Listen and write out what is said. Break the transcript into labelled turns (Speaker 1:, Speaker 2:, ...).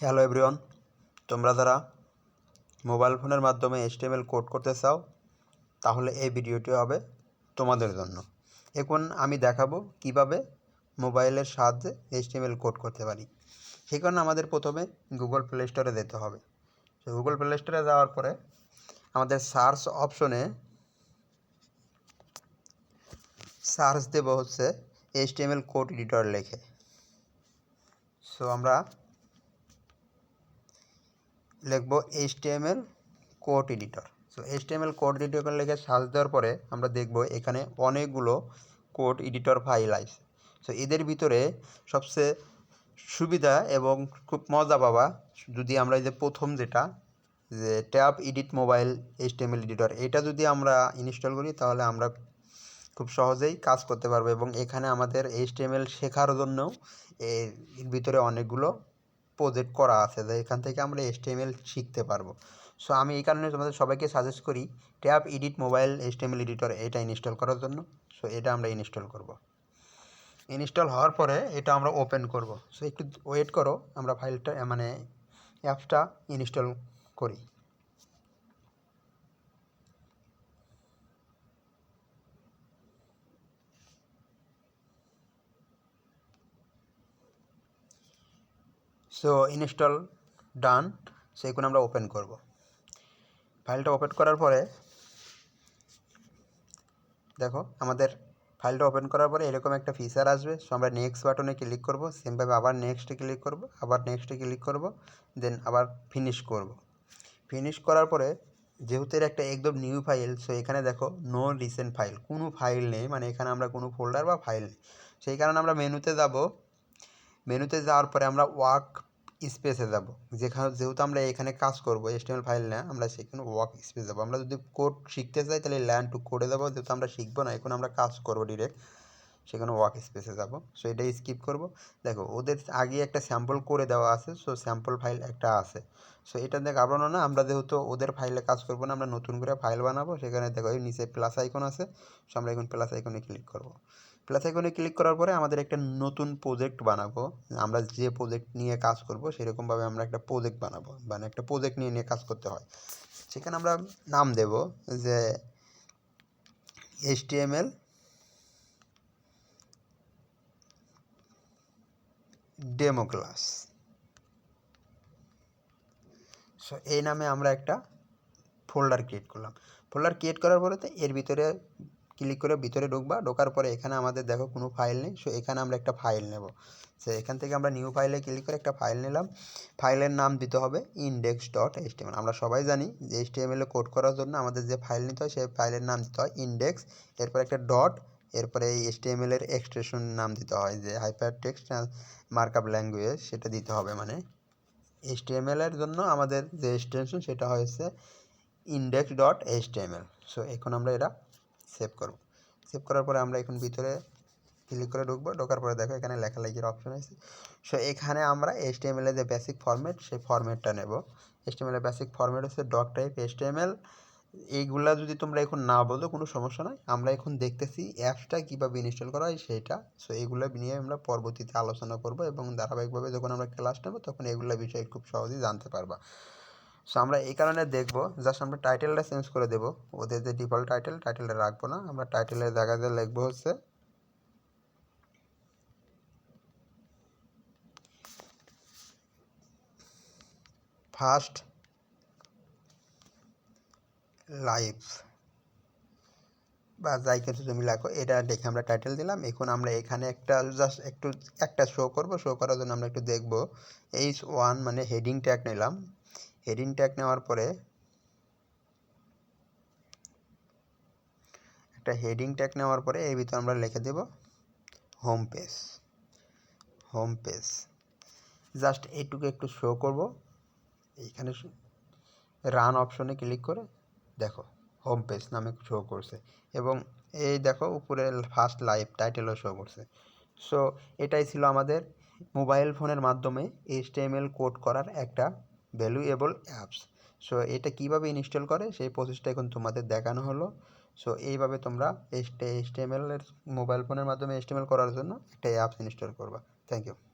Speaker 1: Hello everyone, তোমরা যারা mobile ফোনের মাধ্যমে এইচটিএমএল কোড করতে চাও, তাহলে এই ভিডিওটি হবে তোমাদের জন্য। এখন আমি দেখাবো কীভাবে মোবাইলের সাহায্যে এইচটিএমএল কোড করতে পারি। কারণে আমাদের প্রথমে গুগল প্লে স্টোরে যেতে হবে। তো গুগল প্লে স্টোরে যাওয়ার পরে আমাদের সার্চ অপশনে সার্চ দেব হচ্ছে এইচটিএমএল কোড এডিটর লেখে। সো আমরা লিখব HTML code editor so HTML code editor লিখে সার্চ দেওয়ার পরে আমরা দেখব এখানে অনেকগুলো কোড এডিটর ফাইল আছে। সো এদের ভিতরে সবচেয়ে সুবিধা এবং খুব মজা পাবা যদি আমরা এই যে প্রথম যেটা, যে tab edit mobile HTML editor এটা যদি আমরা ইনস্টল করি তাহলে আমরা খুব সহজেই কাজ করতে পারব এবং এখানে আমাদের এইচটিএমএল শেখার জন্যও এর ভিতরে অনেকগুলো প্রজেক্ট করা আছে, যে এখান থেকে আমরা এসটিএমএল শিখতে পারব। সো আমি এই কারণে তোমাদের সবাইকে সাজেস্ট করি tab edit mobile HTML editor এটা ইনস্টল করার জন্য। সো এটা আমরা ইনস্টল করব। ইনস্টল হওয়ার পরে এটা আমরা ওপেন করব। সো একটু ওয়েট করো, আমরা ফাইলটা মানে অ্যাপসটা ইনস্টল করি। সো ইনস্টল ডান সো আমরা ওপেন করব। ফাইলটা ওপেন করার পরে, দেখো, আমাদের ফাইলটা ওপেন করার পরে এরকম একটা ফিচার আসবে। সো আমরা নেক্সট বাটনে ক্লিক করব। সেমভাবে আবার নেক্সটে ক্লিক করব, আবার নেক্সটে ক্লিক করব দেন আবার ফিনিশ করব। ফিনিশ করার পরে, যেহেতু এর একটা একদম নিউ ফাইল সো এখানে দেখো নো রিসেন্ট ফাইল কোনো ফাইল নেই মানে এখানে আমরা কোনো ফোল্ডার বা ফাইল নেই। সেই কারণে আমরা মেনুতে যাব। মেনুতে যাওয়ার পরে আমরা ওয়ার্ক স্পেসে যাব। যেখানে, যেহেতু আমরা এখানে কাজ করব এসটিএমএল ফাইল না, আমরা সেখানে ওয়ার্ক স্পেস যাব। আমরা যদি কোড শিখতে চাই, তাহলে ল্যান্ড টু কোডে যাব। যেহেতু আমরা শিখব না, এখন আমরা কাজ করব ডিরেক্ট সেখানে ওয়ার্ক স্পেসে যাব। সো এটা স্কিপ করব। দেখো, ওদের আগে একটা স্যাম্পল করে দেওয়া আছে সো স্যাম্পল ফাইল একটা আছে। সো এটা দেখ ঘাবড়ানো না আমরা যেহেতু ওদের ফাইলে কাজ করব না, আমরা নতুন করে ফাইল বানাবো। সেখানে দেখো, এই নিচে প্লাস আইকন আছে। সো আমরা এখন প্লাস আইকনে ক্লিক করব। প্লাস আইকনে ক্লিক করার পরে আমাদের একটা নতুন প্রজেক্ট বানাবো। আমরা যে প্রজেক্ট নিয়ে কাজ করব, সেরকমভাবে আমরা একটা প্রজেক্ট বানাবো। মানে একটা প্রজেক্ট নিয়ে নিয়ে কাজ করতে হয়। সেখানে আমরা নাম দেব যে এইচটিএমএল ডেমো ক্লাস সো এই নামে আমরা একটা ফোল্ডার ক্রিয়েট করলাম। ফোল্ডার ক্রিয়েট করার পরে তো এর ভিতরে ক্লিক করে ভিতরে ঢুকবা, ঢোকার পরে এখানে আমাদের দেখো কোনো ফাইল নেই সো এখানে আমরা একটা ফাইল নেব। সো এখান থেকে আমরা নিউ ফাইলে ক্লিক করে একটা ফাইল নিলাম। ফাইলের নাম দিতে হবে ইন্ডেক্স ডট এইচটিএমএল আমরা সবাই জানি যে এইচটিএমএলে কোড করার জন্য আমাদের যে ফাইল নিতে হয়, সেই ফাইলের নাম দিতে হয় ইন্ডেক্স এরপর একটা ডট এরপরে এই এইচটিএমএল এর এক্সটেনশন নাম দিতে হয়, যে হাইপার টেক্সট মার্কআপ ল্যাঙ্গুয়েজ সেটা দিতে হবে মানে। এইচটিএমএল এর জন্য আমাদের যে এক্সটেনশন সেটা হয়েছে ইন্ডেক্স ডট এইচটিএমএল সো এখন আমরা এটা সেভ করব। সেভ করার পরে আমরা এখন ভিতরে ক্লিক করে ঢুকবো। ঢোকার পরে দেখো এখানে লেখা লেখালেখির অপশন আছে সো এখানে আমরা এইচটিএমএল এর যে বেসিক ফরম্যাট সেই ফরম্যাটটা নেব। এইচটিএমএল এর বেসিক ফরম্যাট হচ্ছে ডক টাইপ এইচটিএমএল এইগুলা যদি তোমরা এখন না বলো, কোনো সমস্যা নয় আমরা এখন দেখতেছি অ্যাপসটা কীভাবে ইনস্টল করা হয়, সেইটা। সো এগুলো নিয়ে আমরা পরবর্তীতে আলোচনা করব এবং ধারাবাহিকভাবে যখন আমরা ক্লাস নেব, তখন এগুলো বিষয়ে খুব সহজেই জানতে পারবা। সো আমরা এই কারণে দেখব জাস্ট আমরা টাইটেলটা চেঞ্জ করে দেব। ওদের যে ডিফল্ট টাইটেল টাইটেলটা রাখব না। আমরা টাইটেলের জায়গাতে লিখব হচ্ছে ফার্স্ট লাইফ বা যাই কিছু তুমি লেখো, এটা দেখে আমরা টাইটেল দিলাম। এখন আমরা এখানে একটা জাস্ট একটু, একটা শো করব। শো করার জন্য আমরা একটু দেখব। এইচ ওয়ান মানে হেডিং ট্যাগ নিলাম। হেডিং ট্যাগ নেওয়ার পরে একটা হেডিং ট্যাগ নেওয়ার পরে এর ভিতরে আমরা লিখে দেব home page home page just এইটুকু একটু শো করব। এইখানে রান অপশনে ক্লিক করে দেখো হোম পেজ নামে শো করছে এবং এই দেখো উপরে ফার্স্ট লাইভ টাইটেলও শো করছে। সো এটাই ছিল আমাদের মোবাইল ফোনের মাধ্যমে এইচটিএমএল কোড করার একটা ভ্যালুয়েবল অ্যাপস সো এটা কীভাবে ইনস্টল করে? সেই প্রসেসটা এখন তোমাদের দেখানো হলো। সো এইভাবে তোমরা এর মোবাইল ফোনের মাধ্যমে এইচটিএমএল করার জন্য একটা অ্যাপস ইনস্টল করবা। Thank you